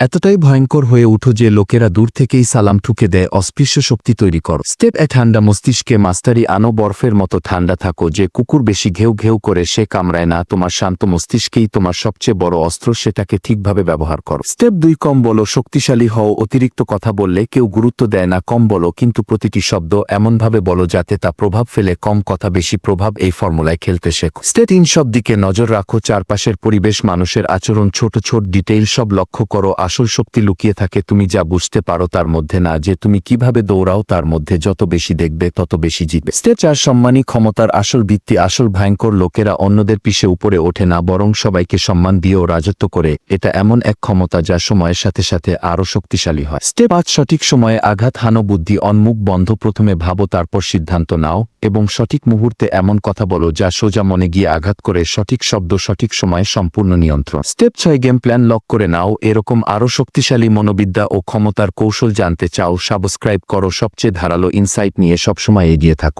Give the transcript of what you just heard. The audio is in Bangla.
এতটাই ভয়ঙ্কর হয়ে উঠো যে লোকেরা দূর থেকেই সালাম ঠুকে দেয়, অস্পৃশ্য শক্তি তৈরি কর। স্টেপ এ ঠান্ডা মস্তিষ্কে মাস্টারি আনো বরফের মতো ঠান্ডা থাকো যে কুকুর বেশি ঘেউ ঘেউ করে সে কামড়ায় না, তোমার শান্ত মস্তিষ্কেই তোমার সবচেয়ে বড় অস্ত্র সেটাকে ঠিকভাবে ব্যবহার করো। স্টেপ দুই, কম বলো, শক্তিশালী হও, অতিরিক্ত কথা বললে কেউ গুরুত্ব দেয় না, কম বলো, কিন্তু প্রতিটি শব্দ এমনভাবে বলো যাতে তা প্রভাব ফেলে, কম কথা বেশি প্রভাব এই ফর্মুলায় খেলতে শেখো। স্টেপ তিন সব দিকে নজর রাখো, চারপাশের পরিবেশ, মানুষের আচরণ, ছোট ছোট ডিটেইল সব লক্ষ্য করো আসল শক্তি লুকিয়ে থাকে, তুমি যা বুঝতে পারো তার মধ্যে না, যে তুমি কীভাবে দৌড়াও তার মধ্যে যত বেশি দেখবে, তত বেশি জিতবে। স্টেপ চার, সম্মানী ক্ষমতার আসল ভিত্তি, আসল ভয়ঙ্কর লোকেরা অন্যদের পিছে উপরে ওঠে না, বরং সবাইকে সম্মান দিয়েও রাজত্ব করে। এটা এমন এক ক্ষমতা যা সময়ের সাথে সাথে আরও শক্তিশালী হয়। স্টেপ পাঁচ সঠিক সময়ে আঘাত, হানো বুদ্ধি, অন্মুখ বন্ধ, প্রথমে ভাবো, তারপর সিদ্ধান্ত নাও, এবং সঠিক মুহূর্তে এমন কথা বলো যা সোজা মনে গিয়ে আঘাত করে সঠিক শব্দ, সঠিক সময়ে সম্পূর্ণ নিয়ন্ত্রণ। স্টেপ ছয়, গেম প্ল্যান লক করে নাও, এরকম আরও শক্তিশালী মনোবিদ্যা ও ক্ষমতার কৌশল জানতে চাও, সাবস্ক্রাইব করো, সবচেয়ে ধারালো ইনসাইট নিয়ে সবসময় এগিয়ে থাকো।